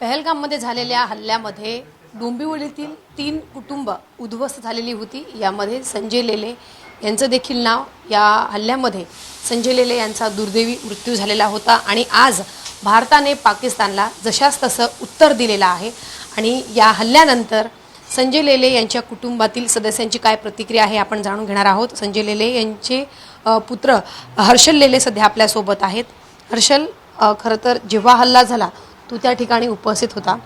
पहलगाममध्ये झालेल्या हल्ल्यामध्ये डोंबिवलीतील तीन कुटुंब उद्ध्वस्त झालेली होती. यामध्ये संजय लेले यांचं देखील नाव. या हल्ल्यामध्ये संजय लेले यांचा दुर्दैवी मृत्यू झालेला होता आणि आज भारताने पाकिस्तानला जशास तसं उत्तर दिलेलं आहे. आणि या हल्ल्यानंतर संजय लेले यांच्या कुटुंबातील सदस्यांची काय प्रतिक्रिया आहे आपण जाणून घेणार आहोत. संजय लेले यांचे पुत्र हर्षल लेले सध्या आपल्यासोबत आहेत. हर्षल खरं तर जेव्हा हल्ला झाला तू त्या ठिकाणी उपस्थित होता.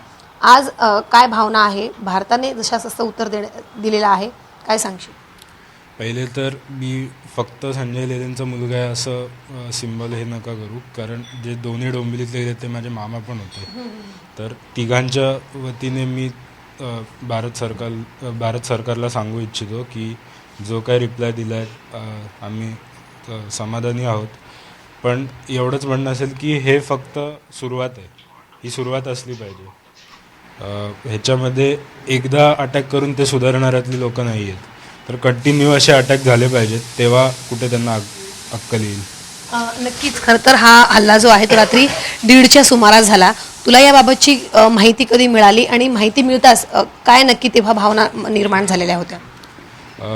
आज काय भावना आहे? भारताने जशास तसं उत्तर देण्या दिलेलं आहे काय सांगशील? पहिले तर मी फक्त संजय लेलेंचा मुलगा आहे असं सिम्बल हे नका करू. कारण जे दोन्ही डोंबिवलीतले गेले ते माझे मामा पण होते. तर तिघांच्या वतीने मी भारत सरकार भारत सरकारला सांगू इच्छितो की जो काही रिप्लाय दिला आहे आम्ही समाधानी आहोत. पण एवढंच म्हणणं असेल की हे फक्त सुरुवात आहे. ही सुरुवात असली पाहिजे. ह्याच्यामध्ये एकदा अटॅक करून ते सुधारणाऱ्यातली लोक नाही आहेत. तर कंटिन्यू असे अटॅक झाले पाहिजेत तेव्हा कुठे त्यांना अक- अक्कल येईल. नक्कीच. खरं तर हा हल्ला जो आहे तो रात्री दीडच्या सुमारास झाला. तुला याबाबतची माहिती कधी मिळाली आणि माहिती मिळताच काय नक्की तेव्हा भावना निर्माण झालेल्या होत्या?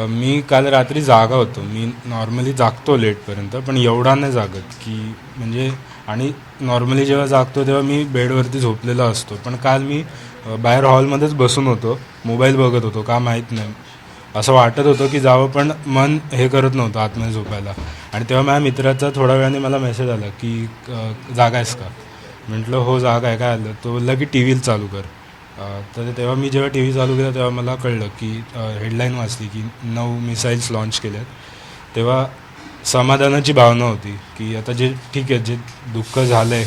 मी काल रात्री जागा होतो. मी नॉर्मली जागतो लेटपर्यंत पण एवढा नाही जागत की म्हणजे आणि नॉर्मली जेव्हा जागतो तेव्हा मी बेडवरती झोपलेला असतो. पण काल मी बाहेर हॉलमध्येच बसून होतो. मोबाईल बघत होतो का माहीत नाही. असं वाटत होतं की जावं पण मन हे करत नव्हतं आतमध्ये झोपायला. आणि तेव्हा माझ्या मित्राचा थोड्या वेळाने मला मेसेज आला की जागा आहेस का? म्हटलं हो जागा आहे काय आलं? तो बोलला की टी व्ही चालू कर. तर तेव्हा मी जेव्हा टी व्ही चालू केला तेव्हा मला कळलं की हेडलाईन वाचली की नऊ मिसाईल्स लॉन्च केल्यात. तेव्हा समाधानाची भावना होती की आता जे ठीक आहे जे दुःख झालं आहे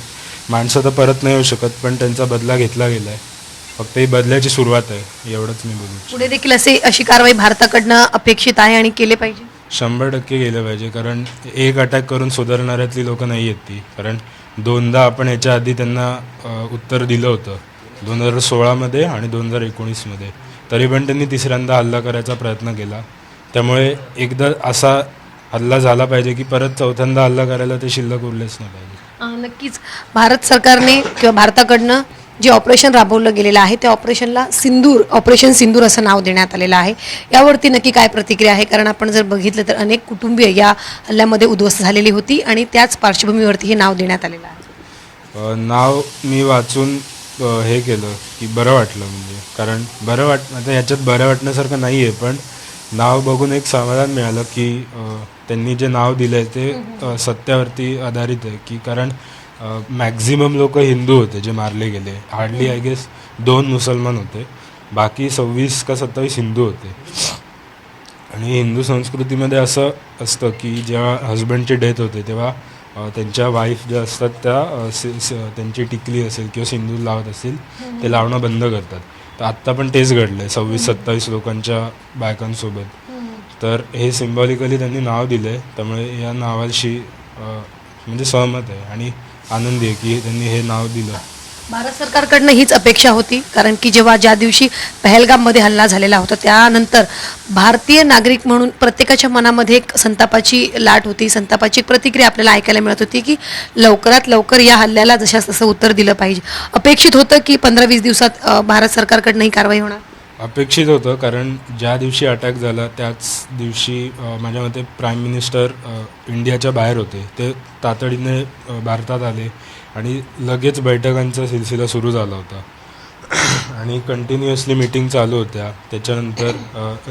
माणसं तर परत नाही येऊ शकत पण त्यांचा बदला घेतला गेला आहे फक्त ही बदल्याची सुरुवात आहे एवढंच मी बोलू. पुढे देखील असे अशी कारवाई भारताकडनं अपेक्षित आहे आणि केले पाहिजे? शंभर टक्के गेलं पाहिजे कारण एक अटॅक करून सुधारणाऱ्यातली लोक नाही आहेत ती. कारण दोनदा आपण याच्या आधी त्यांना अ, उत्तर दिलं होतं. दोन हजार सोळामध्ये आणि दोन हजार एकोणीसमध्ये. तरी पण त्यांनी तिसऱ्यांदा हल्ला करायचा प्रयत्न केला. त्यामुळे एकदा असा हल्ला झाला पाहिजे की परत चौथ्यांदा हल्ला करायला ते शिल्लक उरलेच नाही पाहिजे. अ, नक्कीच. भारत सरकारने किंवा भारताकडनं जे ऑपरेशन राबवलं गेलेलं आहे त्या ऑपरेशनला सिंदूर ऑपरेशन सिंदूर असं नाव देण्यात आलेलं आहे. यावरती नक्की काय प्रतिक्रिया आहे? कारण आपण जर बघितलं तर अनेक कुटुंबीय या हल्ल्यामध्ये उद्ध्वस्त झालेली होती आणि त्याच पार्श्वभूमीवरती हे नाव देण्यात आलेलं आहे. अ, नाव मी वाचून अ, हे केलं की बरं वाटलं म्हणजे. कारण बरं वाट आता याच्यात बरं वाटण्यासारखं नाही आहे पण नाव बघून एक समाधान मिळालं की अ, त्यांनी जे नाव दिलं आहे ते सत्यावरती आधारित आहे. की कारण मॅक्झिमम लोक हिंदू होते जे मारले गेले. हार्डली आय गेस दोन मुसलमान होते. बाकी सव्वीस का सत्तावीस हिंदू होते. आणि हिंदू संस्कृतीमध्ये असं असतं की जेव्हा हजबंडची डेथ होते तेव्हा त्यांच्या वाईफ ज्या असतात त्या त्यांची टिकली असेल किंवा सिंदूर लावत असेल ते लावणं बंद करतात. तर आत्ता पण तेच घडलं आहे सव्वीस सत्तावीस लोकांच्या बायकांसोबत. तर हे सिम्बॉलिकली त्यांनी नाव दिलं आहे त्यामुळे या नावाशी म्हणजे सहमत आहे. आणि आनंदी आहे की त्यांनी हे नाव दिलं. भारत सरकारकडनं हीच अपेक्षा होती. कारण की जेव्हा ज्या दिवशी पहलगाममध्ये हल्ला झालेला होता त्यानंतर भारतीय नागरिक म्हणून प्रत्येकाच्या मनामध्ये एक संतापाची लाट होती. संतापाची एक प्रतिक्रिया आपल्याला ऐकायला मिळत होती की लवकरात लवकर या हल्ल्याला जशास तसं उत्तर दिलं पाहिजे. अपेक्षित होतं की पंधरा वीस दिवसात भारत सरकारकडनं ही कारवाई होणार. अपेक्षित होतं कारण ज्या दिवशी अटॅक झाला त्याच दिवशी माझ्या मते प्राईम मिनिस्टर इंडियाच्या बाहेर होते. ते तातडीने भारतात आले आणि लगेच बैठकांचा सिलसिला सुरू झाला होता. आणि कंटिन्युअसली मीटिंग चालू होत्या. त्याच्यानंतर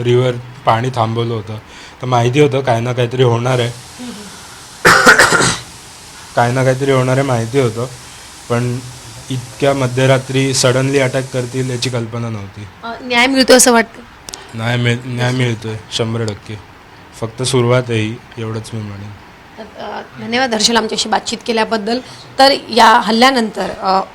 रिव्हर पाणी थांबवलं होतं. तर माहिती होतं काय ना काहीतरी होणार आहे. काय ना काहीतरी होणार आहे माहिती होतं. पण इतक्या मध्यरात्री सडनली अटॅक करतील याची कल्पना नव्हती. अ, न्याय मिळतो असं वाटतं? न्याय मिळ न्याय मिळतोय शंभर टक्के. फक्त सुरुवात आहे ही एवढंच मी म्हणेन. धन्यवाद हर्षल आमच्याशी बातचीत केल्याबद्दल. तर या हल्ल्यानंतर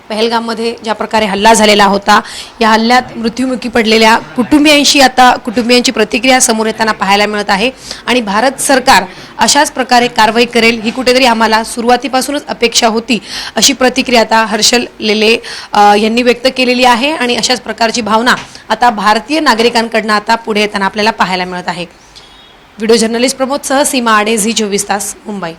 पहलगाममध्ये ज्या प्रकारे हल्ला झालेला होता या हल्ल्यात मृत्युमुखी पडलेल्या कुटुंबियांशी आता कुटुंबियांची प्रतिक्रिया समोर येताना पाहायला मिळत आहे. आणि भारत सरकार अशाच प्रकारे कारवाई करेल ही कुठेतरी आम्हाला सुरुवातीपासूनच अपेक्षा होती अशी प्रतिक्रिया आता हर्षल लेले यांनी व्यक्त केलेली आहे. आणि अशाच प्रकारची भावना आता भारतीय नागरिकांकडनं आता पुढे येताना आपल्याला पाहायला मिळत आहे. व्हिडिओ जर्नलिस्ट प्रमोद सह सीमा आडे झी चोवीस तास मुंबई